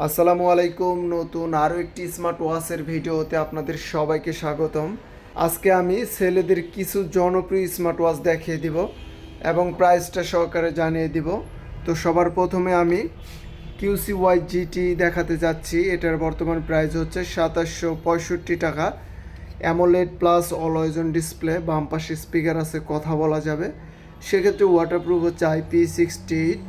আসসালামু আলাইকুম, নতুন আরও একটি স্মার্ট ওয়াচের ভিডিওতে আপনাদের সবাইকে স্বাগতম। আজকে আমি ছেলেদের কিছু জনপ্রিয় স্মার্ট ওয়াচ দেখিয়ে দিব এবং প্রাইসটা সহকারে জানিয়ে দিব। তো সবার প্রথমে আমি কিউসি ওয়াই জিটি দেখাতে যাচ্ছি। এটার বর্তমান প্রাইস হচ্ছে সাতাশশো পঁয়ষট্টি টাকা। অ্যামোলেড প্লাস অলওয়েজন ডিসপ্লে বাম পাশে স্পিকার আছে, কথা বলা যাবে। সেক্ষেত্রে ওয়াটারপ্রুফ হচ্ছে আইপি সিক্সটি এইট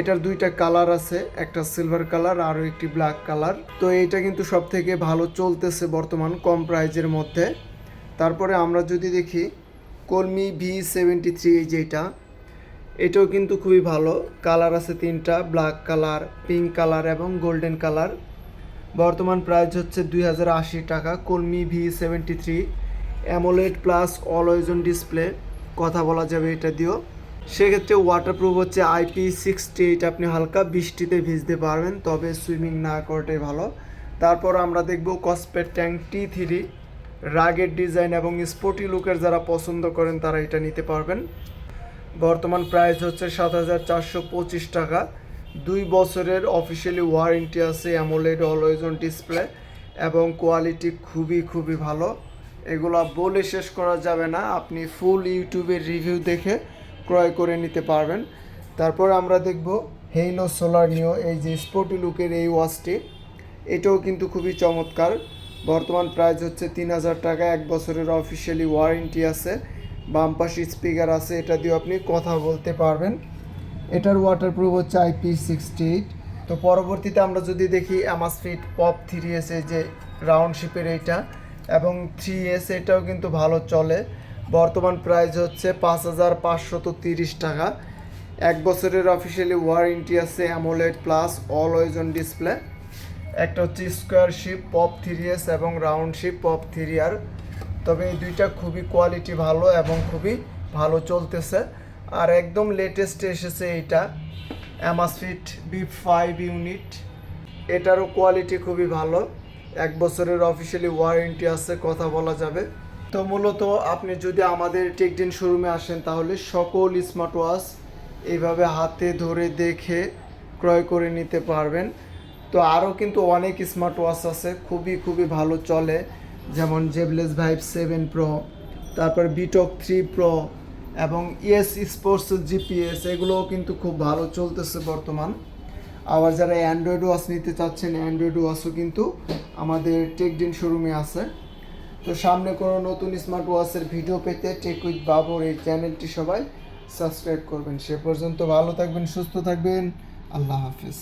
এটার দুইটা কালার আছে, একটা সিলভার কালার আর একটি ব্ল্যাক কালার। তো এইটা কিন্তু সব থেকে ভালো চলতেছে বর্তমান কম প্রাইজের মধ্যে। তারপরে আমরা যদি দেখি, কলমি ভি সেভেন্টি থ্রি এই যেটা এটাও কিন্তু খুবই ভালো। কালার আছে তিনটা ব্ল্যাক কালার পিঙ্ক কালার এবং গোল্ডেন কালার। বর্তমান প্রাইস হচ্ছে দুই হাজার আশি টাকা, Colmi V seventy three AMOLED plus always on display কথা বলা যাবে এটা দিয়েও। সেক্ষেত্রে ওয়াটারপ্রুফ হচ্ছে আইপি সিক্সটি এইট আপনি হালকা বৃষ্টিতে ভিজতে পারবেন, তবে সুইমিং না করাটাই ভালো। তারপর আমরা দেখব কসপেট ট্যাঙ্ক টি থ্রি রাগের ডিজাইন এবং স্পোর্টি লুকের যারা পছন্দ করেন, তারা এটা নিতে পারবেন। বর্তমান প্রাইস হচ্ছে সাত হাজার চারশো পঁচিশ টাকা। দুই বছরের অফিসিয়ালি ওয়ারেন্টি আছে অ্যামোলেড অলওয়েজন ডিসপ্লে এবং কোয়ালিটি খুবই খুবই ভালো। এগুলো বলে শেষ করা যাবে না, আপনি ফুল ইউটিউবের রিভিউ দেখে ক্রয় করে নিতে পারবেন। তারপর আমরা দেখব হেইলো সোলার নিও এই যে স্পোর্টি লুকের এই ওয়াচটি এটাও কিন্তু খুবই চমৎকার। বর্তমান প্রাইস হচ্ছে তিন হাজার টাকা, এক বছরের অফিসিয়ালি ওয়ারেন্টি আছে। বাম পাশে স্পিকার আছে, এটা দিয়ে আপনি কথা বলতে পারবেন। এটার ওয়াটারপ্রুফ হচ্ছে আইপি সিক্সটি এইট তো পরবর্তীতে আমরা যদি দেখি অ্যামাসফিট পপ থ্রি এস এই যে রাউন্ড শিপের এইটা, এবং থ্রি এস এটাও কিন্তু ভালো চলে। বর্তমান প্রাইস হচ্ছে পাঁচ হাজার পাঁচশত তিরিশ টাকা। এক বছরের অফিসিয়ালি ওয়ারেন্টি আছে AMOLED plus always on display একটা হচ্ছে square shape Pop three S এবং রাউন্ড শিপ পপ থ্রি আর তবে এই দুইটা খুবই কোয়ালিটি ভালো এবং খুবই ভালো চলতেছে। আর একদম লেটেস্ট এসেছে এইটা অ্যামাসফিট বি ফাইভ ইউনিট এটারও কোয়ালিটি খুবই ভালো। এক বছরের অফিসিয়ালি ওয়ারেন্টি আছে, কথা বলা যাবে। তো মূলত আপনি যদি আমাদের টেকডিন শোরুমে আসেন, তাহলে সকল স্মার্ট ওয়াচ এইভাবে হাতে ধরে দেখে ক্রয় করে নিতে পারবেন। তো আরও কিন্তু অনেক স্মার্ট ওয়াচ আছে, খুবই খুবই ভালো চলে। যেমন জেবলেস ভাইভ সেভেন প্রো তারপর বিটক থ্রি প্রো এবং ইএস স্পোর্টস জিপিএস এগুলোও কিন্তু খুব ভালো চলতেছে বর্তমান। আবার যারা অ্যান্ড্রয়েড ওয়াচ নিতে চাচ্ছেন অ্যান্ড্রয়েড ওয়াচও কিন্তু আমাদের টেকডিন শোরুমে আছে। তো সামনে কোনো নতুন স্মার্ট ওয়াচের ভিডিও পেতে টেক উইথ বাবর এই চ্যানেলটি সবাই সাবস্ক্রাইব করবেন। সে পর্যন্ত ভালো থাকবেন, সুস্থ থাকবেন। আল্লাহ হাফিজ।